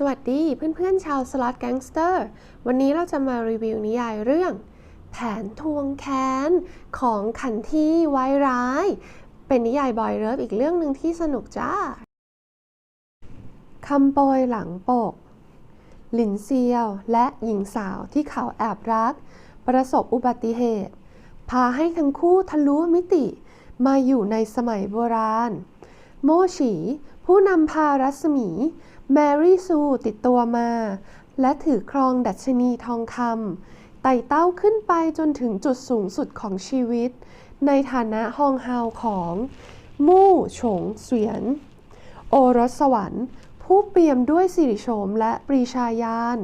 สวัสดีเพื่อนๆชาวสล็อตแก๊งสเตอร์ วันนี้เราจะมารีวิวนิยายเรื่อง แผนทวงแค้น ของขันที่ไว้ร้าย เป็นนิยายบอยเลิฟอีกเรื่องหนึ่งที่สนุกจ้าคำโปรยหลังปก หลินเซียวและหญิงสาวที่เขาแอบรัก ประสบอุบัติเหตุ พาให้ทั้งคู่ทะลุมิติ มาอยู่ในสมัยโบราณ โมฉี ผู้นำพารัศมี แมรี่ซูติดตัวมา และถือครองดัชนีทองคำไต่เต้าขึ้นไปจนถึงจุดสูงสุดของชีวิต ในฐานะฮองเฮาของ มู่ฉงเสวียน โอรสสวรรค์ ผู้เปี่ยมด้วยสิริโฉมและปรีชาญาณ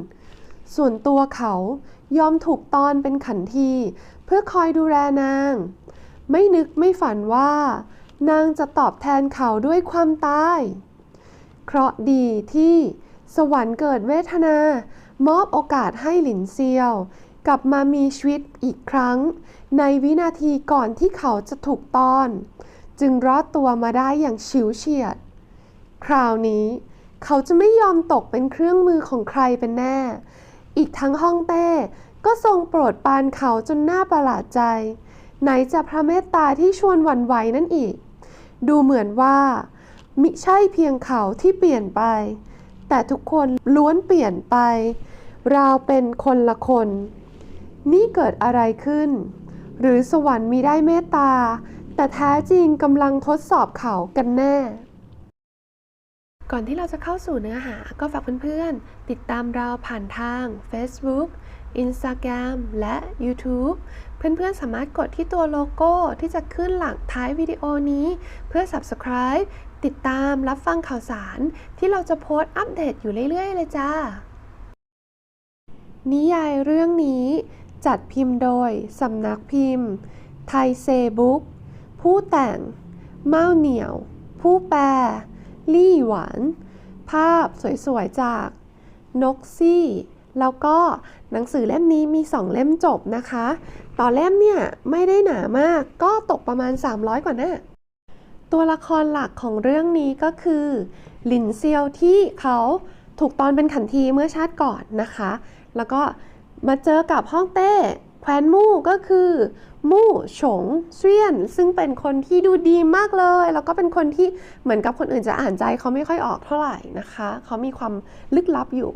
ส่วนตัวเขายอมถูกตอนเป็นขันที เพื่อคอยดูแลนาง ไม่นึกไม่ฝันว่า นางจะตอบแทนเขาด้วยความตาย เคราะดีที่สวรรค์เกิดเวทนา มอบโอกาสให้หลินเซียว กลับมามีชีวิตอีกครั้ง ในวินาทีก่อนที่เขาจะถูกตอน จึงรอดตัวมาได้อย่างฉิวเฉียด คราวนี้ เขาจะไม่ยอมตกเป็นเครื่องมือของใครเป็นแน่ อีกทั้งฮ่องเต้ก็ทรงโปรดปานเขาจนหน่าประหลาดใจ ไหนจะพระเมตตาที่ชวนหวั่นไหวนั่นอีก ดูเหมือนว่า มิใช่เพียงเขาที่เปลี่ยนไป แต่ทุกคนล้วนเปลี่ยนไปราวเป็นคนละคน นี่เกิดอะไรขึ้น หรือสวรรค์มีได้เมตตา แต่แท้จริงกำลังทดสอบเขากันแน่ก่อนที่เราจะเข้าสู่เนื้อหาก็ฝากเพื่อนๆ ติดตามเราผ่านทาง Facebook Instagram และ YouTube เพื่อนๆ สามารถกดที่ตัวโลโก้ที่จะขึ้นหลังท้ายวิดีโอนี้ เพื่อ Subscribe ติดตามรับฟังข่าวสาร ที่เราจะโพสต์อัปเดตอยู่เรื่อยๆ เลยจ้า นิยายเรื่องนี้จัดพิมพ์โดยสำนักพิมพ์ ไทยเซบุ๊กผู้แต่ง เม้าเหนียว ผู้แปล ลี่หวาน ภาพสวยๆ จาก นกซี่ แล้วก็หนังสือเล่มนี้มี 2 เล่มจบนะคะ ต่อเล่มเนี่ยไม่ได้หนามาก ก็ตกประมาณ 300 กว่าหน้า ตัวละครหลักของเรื่องนี้ก็คือหลินเซียวที่เขาถูกตอนเป็นขันทีเมื่อชาติก่อนนะคะ แล้วก็มาเจอกับฮ่องเต้แควนมู่ก็คือ มู่ฉงเซียน ซึ่งเป็นคนที่ดูดีมากเลย แล้วก็เป็นคนที่เหมือนกับคนอื่นจะอ่านใจเขาไม่ค่อยออกเท่าไหร่นะคะ เขามีความลึกลับอยู่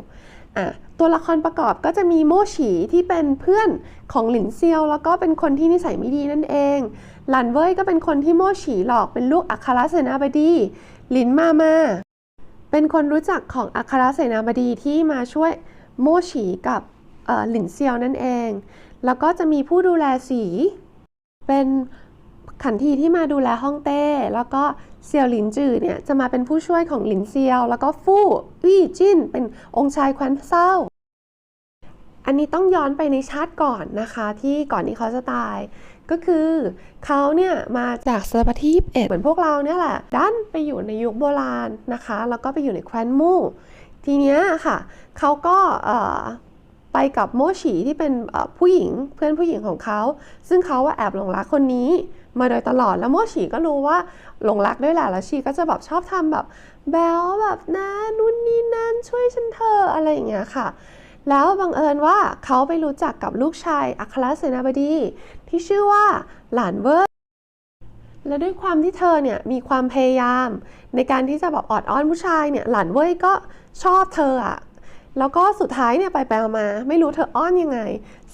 ตัวละครประกอบก็จะมีโม่ฉีที่เป็นเพื่อนของหลินเซียว แล้วก็เป็นคนที่นิสัยไม่ดีนั่นเอง หลันเว่ยก็เป็นคนที่โม่ฉีหลอกเป็นลูกอัครเสนาบดี หลินมามา เป็นคนรู้จักของอัครเสนาบดีที่มาช่วยโม่ฉีกับหลินเซียวนั่นเอง แล้วก็จะมีผู้ดูแลสี เป็นขันทีที่มาดูแลฮ่องเต้ แล้วก็เซียวหลินจือเนี่ยจะมาเป็นผู้ช่วยของหลินเซียว แล้วก็ฟู่วี่จิ้น เป็นองค์ชายแคว้นเศร้า อันนี้ต้องย้อนไปในชาติก่อนนะคะ ที่ก่อนที่เขาจะตาย ก็คือเขาเนี่ยมาจากศตวรรษที่21เหมือนพวกเราเนี่ยแหละ ดันไปอยู่ในยุคโบราณนะคะ แล้วก็ไปอยู่ในแคว้นมู่ ทีเนี้ยค่ะเขาก็เไปกับโมฉีที่เป็นผู้หญิงเพื่อนผู้หญิงของเขา ซึ่งเขาว่าแอบหลงรักคนนี้มาโดยตลอดแล้วโมฉีก็รู้ว่าหลงรักด้วยแหละแล้วชีก็จะแบบชอบทำแบบแบลแบบนะนู่นนี่นั่นช่วยฉันเธออะไรอย่างเงี้ยค่ะ แล้วบังเอิญว่าเขาไปรู้จักกับลูกชายอัครเสนาบดี ที่ชื่อว่าหลานเวิร์และด้วยความที่เธอเนี่ยมีความพยายาม ในการที่จะแบบออดอ้อนผู้ชายเนี่ยหลานเว้ยก็ชอบเธออะ แล้วก็สุดท้ายเนี่ยไปไปมาไม่รู้เธออ้อนยังไง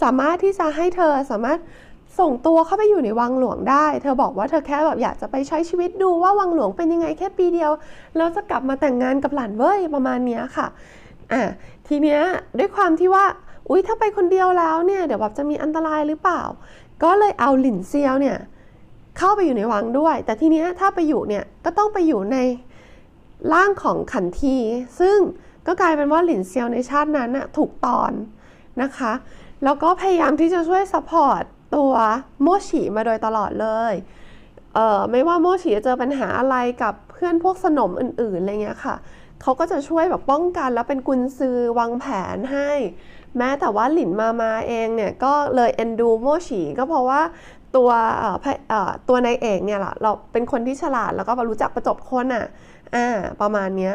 สามารถที่จะให้เธอสามารถส่งตัวเข้าไปอยู่ในวังหลวงได้ เธอบอกว่าเธอแค่แบบอยากจะไปใช้ชีวิตดูว่าวังหลวงเป็นยังไงแค่ปีเดียว แล้วจะกลับมาแต่งงานกับหลานเว้ยประมาณนี้ค่ะ อะทีเนี้ยด้วยความที่ว่า อุ๊ยถ้าไปคนเดียวแล้วเนี่ยเดี๋ยวแบบจะมีอันตรายหรือเปล่า ก็เลยเอาหลินเซียวเนี่ยเข้าไปอยู่ในวังด้วย แต่ทีเนี้ยถ้าไปอยู่เนี่ยก็ต้องไปอยู่ในร่างของขันที ซึ่ง ก็กลายเป็นว่าหลินเซียวในชาตินั้นน่ะถูกตอนนะคะ แล้วก็พยายามที่จะช่วยซัพพอร์ตตัวโมฉีมาโดยตลอดเลยเอ่อไม่ว่าโมฉีจะเจอปัญหาอะไรกับเพื่อนพวกสนมอื่นๆอะไรเงี้ยค่ะเขาก็จะช่วยแบบป้องกันแล้วเป็นกุญซือวางแผนให้ แม้แต่ว่าหลินมามาเองเนี่ยก็เลยเอ็นดูโมฉีก็เพราะว่าตัวเอ่อเอ่อตัวนายเอกเนี่ยแหละเราเป็นคนที่ฉลาดแล้วก็รู้จักประจบคนอะอ่าประมาณเนี้ย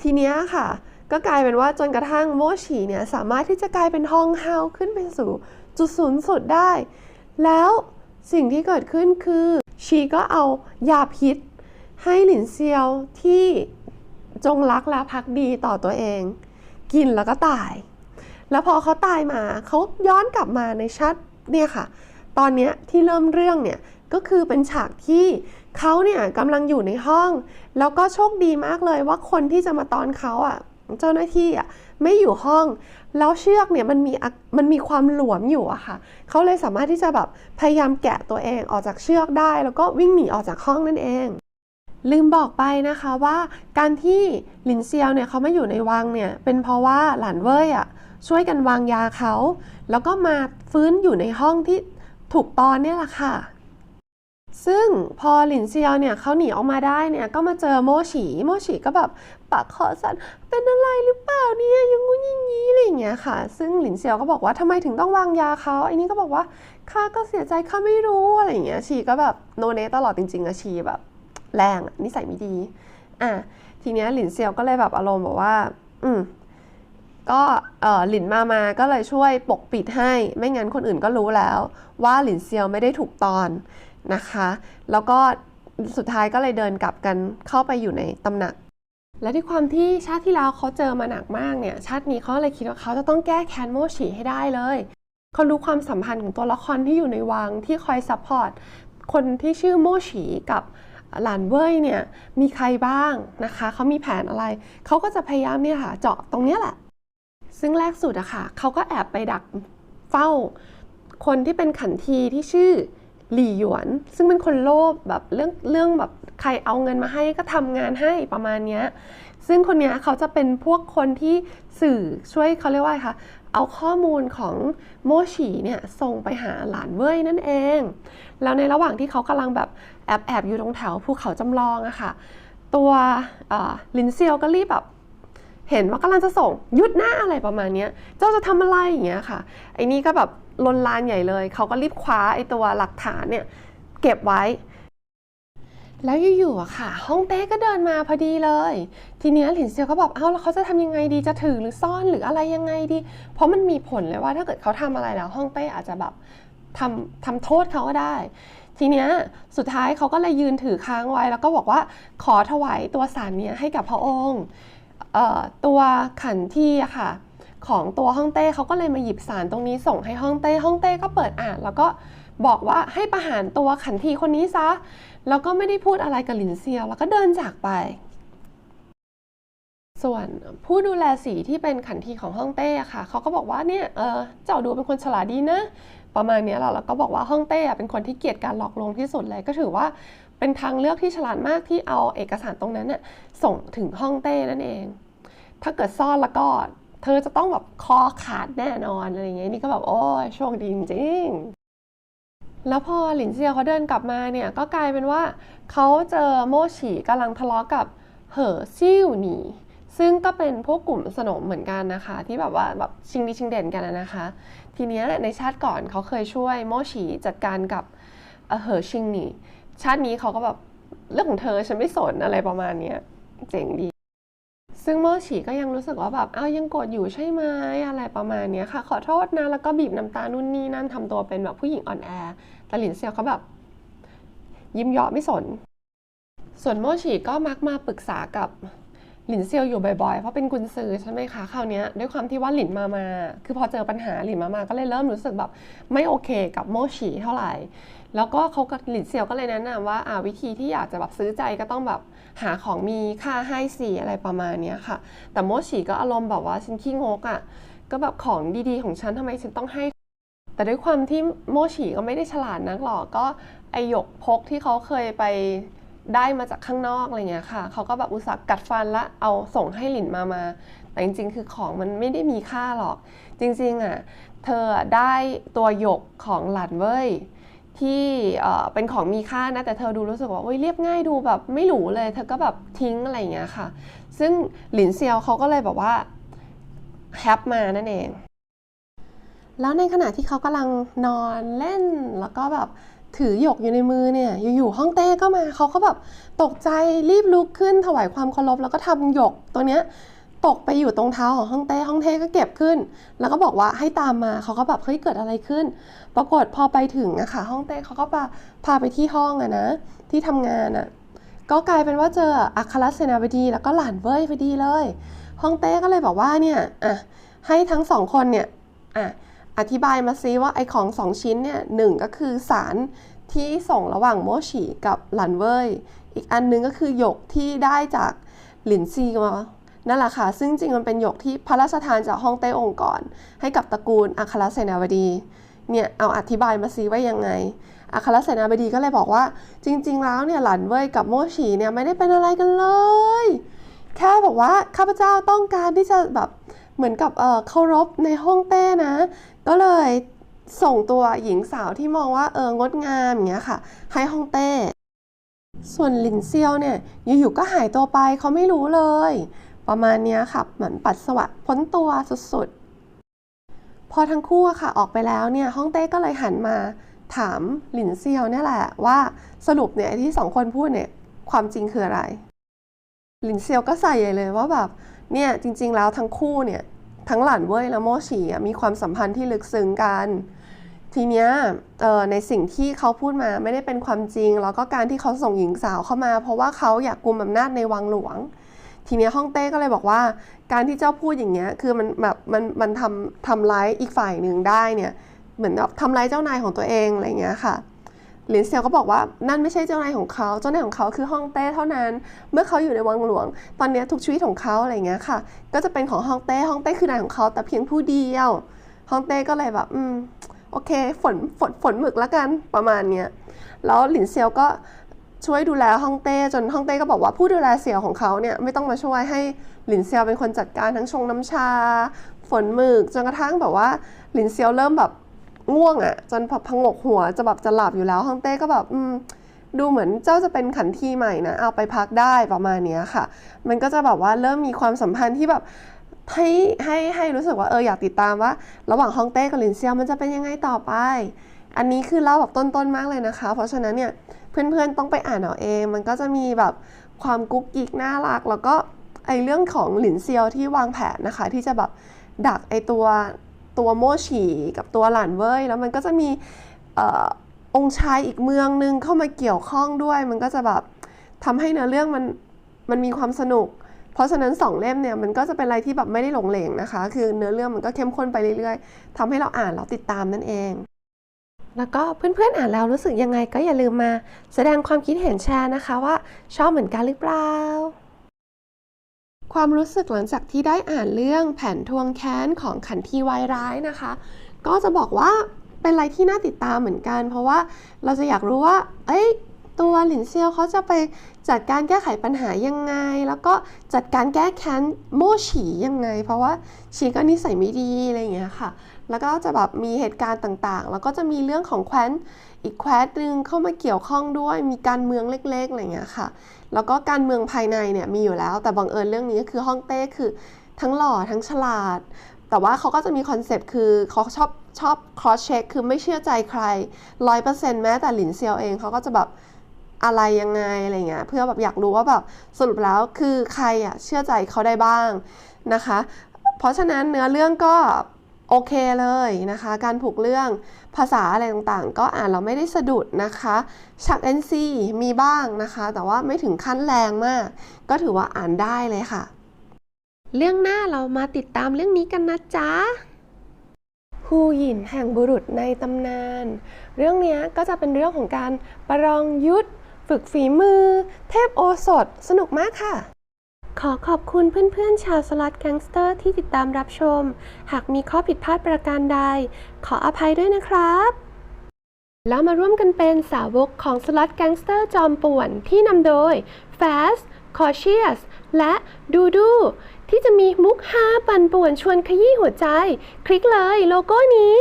ทีเนี้ยค่ะ ก็กลายเป็นว่าจนกระทั่งโมฉีเนี่ยสามารถที่จะกลายเป็นฮองเฮาขึ้นไปสู่จุดสูงสุดได้ แล้วสิ่งที่เกิดขึ้นคือชีก็เอายาพิษ ให้หลินเซียวที่จงรักและพักดีต่อตัวเอง กินแล้วก็ตาย แล้วพอเขาตายมาเขาย้อนกลับมาในชัดเนี่ยค่ะ ตอนนี้ที่เริ่มเรื่องเนี่ยก็คือเป็นฉากที่เขาเนี่ยกำลังอยู่ในห้อง แล้วก็โชคดีมากเลยว่าคนที่จะมาตอนเขาอะ เจ้าหน้าที่อะไม่อยู่ห้อง แล้วเชือกเนี่ยมันมีมันมีความหลวมอยู่อะค่ะเขาเลยสามารถที่จะแบบพยายามแกะตัวเองออกจากเชือกได้ แล้วก็วิ่งหนีออกจากห้องนั่นเองลืมบอกไปนะคะว่าการที่หลินเซียวเนี่ยเขามาอยู่ในวังเนี่ยเป็นเพราะว่าหลานเว่ยอะช่วยกันวางยาเขา แล้วก็มาฟื้นอยู่ในห้องที่ถูกตอนเนี่ยแหละค่ะ ซึ่งพอหลินเซียวเนี่ยเขาหนีออกมาได้เนี่ยก็มาเจอโมฉีโมฉีก็แบบปากคอสั่นเป็นอะไรหรือเปล่าเนี่ยอยังงู้อยังงี้อะไรอย่างเงี้ยค่ะ ซึ่งหลินเซียวก็บอกว่าทำไมถึงต้องวางยาเขาไอ้นี่ก็บอกว่าข้าก็เสียใจข้าไม่รู้อะไรอย่างเงี้ยชีก็แบบโนเนตลอดจริงๆอะชีแบบ แรงอะนิสัยไม่ดีอะทีเนี้ยหลินเซียวก็เลยแบบอารมณ์บอกว่า อืมก็เออหลินมามาก็เลยช่วยปกปิดให้ ไม่งั้นคนอื่นก็รู้แล้ว ว่าหลินเซียวไม่ได้ถูกตอน นะคะ แล้วก็สุดท้ายก็เลยเดินกลับกันเข้าไปอยู่ในตำหนัก และด้วยความที่ชาติที่แล้วเขาเจอมาหนักมากเนี่ย ชาตินี้เขาเลยคิดว่าเขาจะต้องแก้แค้นโมฉีให้ได้เลยเขารู้ความสัมพันธ์ของตัวละครที่อยู่ในวังที่คอยซัพพอร์ตคนที่ชื่อโมฉีกับหลานเว่ยเนี่ยมีใครบ้างนะคะเขามีแผนอะไร เขาก็จะพยายามเนี่ยค่ะเจาะตรงเนี้ยแหละ ซึ่งแรกสุดอะค่ะเขาก็แอบไปดักเฝ้า คนที่เป็นขันทีที่ชื่อ หลี่หยวน ซึ่งเป็นคนโลภแบบเรื่องเรื่องแบบใครเอาเงินมาให้ก็ทำงานให้ประมาณเนี้ยซึ่งคนนี้เขาจะเป็นพวกคนที่สื่อช่วยเขาเรียกว่าคะเอาข้อมูลของโมฉีเนี่ยส่งไปหาหลานเว่ยนั่นเอง แล้วในระหว่างที่เขากำลังแบบแอบแอบอยู่ตรงแถวภูเขาจำลองอะค่ะ ตัวลินเซียวก็รีบแบบ เห็นว่ากำลังจะส่งหยุดหน้าอะไรประมาณนี้เจ้าจะทำอะไรอย่างเงี้ยค่ะไอ้นี่ก็แบบลนลานใหญ่เลย เขาก็รีบคว้าไอ้ตัวหลักฐานเนี่ยเก็บไว้ แล้วอยู่ๆอะค่ะฮ่องเต้ก็เดินมาพอดีเลย ทีเนี้ยหลินเซียวก็บอกเอ้าแล้วเขาจะทำยังไงดีจะถือหรือซ่อนหรืออะไรยังไงดี เพราะมันมีผลเลยว่าถ้าเกิดเขาทำอะไรแล้วฮ่องเต้อาจจะแบบทำทำโทษเขาก็ได้ ทีเนี้ยสุดท้ายเขาก็เลยยืนถือค้างไว้ แล้วก็บอกว่าขอถวายตัวสารเนี้ยให้กับพระองค์ ตัวขันที่อะค่ะ ของตัวฮ่องเต้เขาก็เลยมาหยิบสารตรงนี้ส่งให้ฮ่องเต้ฮ่องเต้ก็เปิดอ่าน แล้วก็บอกว่าให้ประหารตัวขันทีคนนี้ซะ แล้วก็ไม่ได้พูดอะไรกับหลินเซียว แล้วก็เดินจากไป ส่วนผู้ดูแลสีที่เป็นขันทีของฮ่องเต้อะค่ะ เขาก็บอกว่าเนี่ยเออเจ้าดูเป็นคนฉลาดดีนะ ประมาณนี้แหละแล้วก็บอกว่าฮ่องเต้เป็นคนที่เกลียดการหลอกลวงที่สุดเลย ก็ถือว่า เป็นทางเลือกที่ฉลาดมากที่เอาเอกสารตรงนั้นน่ะส่งถึงฮ่องเต้นั่นเอง ถ้าเกิดซ่อนแล้วก็เธอจะต้องแบบคอขาดแน่นอนอะไรอย่างเงี้ยนี่ก็แบบโอ้ยโชคดีจริงแล้วพอหลินเซียเขาเดินกลับมาเนี่ยก็กลายเป็นว่าเขาเจอโม่ฉีกำลังทะเลาะกับเหอซิ่วหนีซึ่งก็เป็นพวกกลุ่มสนมเหมือนกันนะคะ ที่แบบว่าแบบชิงดีชิงเด่นกันนะคะ ทีเนี้ยในชาติก่อนเขาเคยช่วยโม่ฉีจัดการกับเหอชิงหนี ชาตินี้เขาก็แบบเรื่องของเธอฉันไม่สนอะไรประมาณเนี้ยเจ๋งดี ซึ่งโมฉีก็ยังรู้สึกว่าแบบอ้าวยังโกรธอยู่ใช่ไหมอะไรประมาณเนี้ยค่ะ ขอโทษนะ แล้วก็บีบน้ำตานู่นนี่นั่นทำตัวเป็นแบบผู้หญิงอ่อนแอแต่หลินเซียวเขาแบบ ยิ้มเยาะไม่สน ส่วนโมฉีก็มักมาปรึกษากับหลินเซียวอยู่บ่อยๆ เพราะเป็นกุนซือใช่ไหมคะคราวนี้ด้วยความที่ว่าหลินมามา คือพอเจอปัญหาหลินมามาก็เลยเริ่มรู้สึกแบบไม่โอเคกับโมฉีเท่าไหร่ แล้วก็เขากับหลินเซียวก็เลยแนะนำว่าอ่าวิธีที่อยากจะแบบซื้อใจก็ต้องแบบหาของมีค่าให้สีอะไรประมาณเนี้ยค่ะ แต่โมฉีก็อารมณ์แบบว่าฉันขี้งกอะ่ะก็แบบของดีๆของฉันทำไมฉันต้องให้ แต่ด้วยความที่โมฉีก็ไม่ได้ฉลาดนักหรอกก็ไอหยกพกที่เขาเคยไปได้มาจากข้างนอกอะไรเงี้ยค่ะ เขาก็แบบอุตส่าห์กัดฟันและเอาส่งให้หลินมามา แต่จริงๆ คือของมันไม่ได้มีค่าหรอก จริงๆอะ เธอได้ตัวหยกของหลานเว้ย ที่เป็นของมีค่านะแต่เธอดูรู้สึกว่าเฮ้ยเรียบง่ายดูแบบไม่หรูเลย เธอก็แบบทิ้งอะไรอย่างเงี้ยค่ะ ซึ่งหลินเซียวเขาก็เลยแบบว่าแฮปมานั่นเอง แล้วในขณะที่เขากำลังนอนเล่นแล้วก็แบบถือหยกอยู่ในมือเนี่ยอยู่ๆห้องเต้ก็มาเขาก็แบบตกใจรีบลุกขึ้นถวายความเคารพแล้วก็ทำหยกตัวเนี้ย ตกไปอยู่ตรงเท้าของฮ่องเต้ฮ่องเต้ก็เก็บขึ้น แล้วก็บอกว่าให้ตามมาเขาก็แบบเฮ้ยเกิดอะไรขึ้น ปรากฏพอไปถึงอะค่ะฮ่องเต้เขาก็พาพาไปที่ห้องอะนะ ที่ทำงานอะก็กลายเป็นว่าเจออัครเสนาบดีแล้วก็หลานเว้ยพอดีเลยฮ่องเต้ก็เลยบอกว่าเนี่ยอะให้ทั้งสองคนเนี่ยอะอธิบายมาซิว่าไอของสองชิ้นเนี่ยหนึ่งก็คือสารที่ส่งระหว่างโมฉีกับหลานเว่ยอีกอันนึงก็คือหยกที่ได้จากหลินซีมา นั่นแหละค่ะ ซึ่งจริงมันเป็นหยกที่พระราชทานจากฮ่องเต้องค์กรให้กับตระกูลอัครเสนาบดี เนี่ยเอาอธิบายมาซิว่ายังไง อัครเสนาบดีก็เลยบอกว่า จริง ๆ แล้วเนี่ยหลันเว่ยกับโมฉีเนี่ยไม่ได้เป็นอะไรกันเลย แค่บอกว่าข้าพเจ้าต้องการที่จะแบบเหมือนกับเออเคารพในห้องเต้นะ ก็เลยส่งตัวหญิงสาวที่มองว่าเอองดงามอย่างเงี้ยค่ะ ให้ห้องเต้ ส่วนหลินเซียวเนี่ยอยู่ๆก็หายตัวไปเขาไม่รู้เลย ประมาณนี้ค่ะ เหมือนปัดสวะพ้นตัวสุดๆ พอทั้งคู่ค่ะ ออกไปแล้วเนี่ยฮ่องเต้ก็เลยหันมาถามหลินเซียวเนี่ยแหละว่าสรุปเนี่ยที่สองคนพูดเนี่ยความจริงคืออะไร หลินเซียวก็ใส่ใหญ่เลยว่าแบบเนี่ยจริง ๆ แล้วทั้งคู่เนี่ยทั้งหลานเว่ยและโมฉีมีความสัมพันธ์ที่ลึกซึ้งกัน ทีเนี้ยในสิ่งที่เขาพูดมาไม่ได้เป็นความจริง แล้วก็การที่เขาส่งหญิงสาวเข้ามา เพราะว่าเขาอยากกุมอำนาจในวังหลวง ทีเนี้ยฮ่องเต้ก็เลยบอกว่า การที่เจ้าพูดอย่างเงี้ยคือมันแบบมันมันทำทำร้ายอีกฝ่ายหนึ่งได้เนี่ยเหมือนแบบทำร้ายเจ้านายของตัวเองอะไรเงี้ยค่ะหลินเซียวก็บอกว่านั่นไม่ใช่เจ้านายของเขา เจ้านายของเขาคือฮ่องเต้เท่านั้น เมื่อเขาอยู่ในวังหลวง ตอนนี้ทุกชีวิตของเขาอะไรเงี้ยค่ะ ก็จะเป็นของฮ่องเต้ฮ่องเต้คือนายของเขาแต่เพียงผู้เดียวฮ่องเต้ก็เลยแบบ อืม โอเค ฝนฝนฝนหมึกแล้วกันประมาณเนี้ย แล้วหลินเซียวก็ ช่วยดูแลฮ่องเต้จนฮ่องเต้ก็บอกว่าผู้ดูแลเสี่ยวของเขาเนี่ยไม่ต้องมาช่วยให้หลินเซียวเป็นคนจัดการทั้งชงน้ำชา ฝนหมึกจนกระทั่งแบบว่าหลินเซียวเริ่มแบบง่วงอะ่ะจนพพงกหัวจะแบบจะหลับอยู่แล้วฮ่องเต้ก็แบบอืมดูเหมือนเจ้าจะเป็นขันทีใหม่นะเอาไปพักได้ประมาณนี้ค่ะ มันก็จะแบบว่าเริ่มมีความสัมพันธ์ที่แบบให้ให้ให้รู้สึกว่าเอออยากติดตามว่า ระหว่างฮ่องเต้กับหลินเซียวมันจะเป็นยังไงต่อไป อันนี้คือเล่าแบบต้นๆมากเลยนะคะ เพราะฉะนั้นเนี่ย เพื่อนๆต้องไปอ่านเอาเอง มันก็จะมีแบบความกุ๊กกิ๊กน่ารัก แล้วก็ไอเรื่องของหลินเซียวที่วางแผนนะคะ ที่จะแบบดักไอตัวตัวโมฉีกับตัวหลานเว่ยแล้วมันก็จะมีอองค์ชายอีกเมืองนึงเข้ามาเกี่ยวข้องด้วย มันก็จะแบบทำให้เนื้อเรื่องมันมันมีความสนุก เพราะฉะนั้นสองเล่มเนี่ยมันก็จะเป็นอะไรที่แบบไม่ได้หลงเหลงนะคะ คือเนื้อเรื่องมันก็เข้มข้นไปเรื่อยๆทำให้เราอ่านแล้วติดตามนั่นเอง แล้วก็เพื่อนๆอ่านแล้วรู้สึกยังไงก็อย่าลืมมา แสดงความคิดเห็นแชร์นะคะว่าชอบเหมือนกันหรือเปล่า ความรู้สึกหลังจากที่ได้อ่านเรื่องแผนทวงแค้นของขันทีวายร้ายนะคะ ก็จะบอกว่าเป็นอะไรที่น่าติดตามเหมือนกัน เพราะว่าเราจะอยากรู้ว่า เอ้ย ตัวหลินเซียวเขาจะไปจัดการแก้ไขปัญหายังไง แล้วก็จัดการแก้แค้นโม่ฉียังไง เพราะว่าฉีก็นิสัยไม่ดีอะไรอย่างเงี้ยค่ะ แล้วก็จะแบบมีเหตุการณ์ต่างๆ แล้วก็จะมีเรื่องของแคว้นอีกแคว้นหนึ่งเข้ามาเกี่ยวข้องด้วย มีการเมืองเล็กๆอะไรอย่างเงี้ยค่ะ แล้วก็การเมืองภายในเนี่ยมีอยู่แล้ว แต่บังเอิญเรื่องนี้ก็คือฮ่องเต้คือทั้งหล่อทั้งฉลาด แต่ว่าเขาก็จะมีคอนเซปต์คือเขาชอบชอบ cross check คือไม่เชื่อใจใครร้อยเปอร์เซ็นต์แม้แต่หลินเซียวเองเขาก็จะแบบ อะไรยังไงอะไรเงี้ยเพื่อแบบอยากรู้ว่าแบบสรุปแล้วคือใครอะเชื่อใจเขาได้บ้างนะคะ เพราะฉะนั้นเนื้อเรื่องก็โอเคเลยนะคะ การผูกเรื่องภาษาอะไรต่างๆ ก็อ่านเราไม่ได้สะดุดนะคะฉาก NC มีบ้างนะคะ แต่ว่าไม่ถึงขั้นแรงมาก ก็ถือว่าอ่านได้เลยค่ะ เรื่องหน้าเรามาติดตามเรื่องนี้กันนะจ๊ะฮูหยินแห่งบุรุษในตำนาน เรื่องเนี้ยก็จะเป็นเรื่องของการประลองยุทธ ฝึกฝีมือ เทพโอสถ สนุกมากค่ะ ขอขอบคุณเพื่อนๆ ชาวสลัดแก๊งสเตอร์ที่ติดตามรับชม หากมีข้อผิดพลาดประการใด ขออภัยด้วยนะครับ แล้วมาร่วมกันเป็นสาวกของสลัดแก๊งสเตอร์จอมป่วนที่นำโดย Fast Cautious และดูดูที่จะมีมุกฮาปั่นป่วนชวนขยี้หัวใจ คลิกเลยโลโก้นี้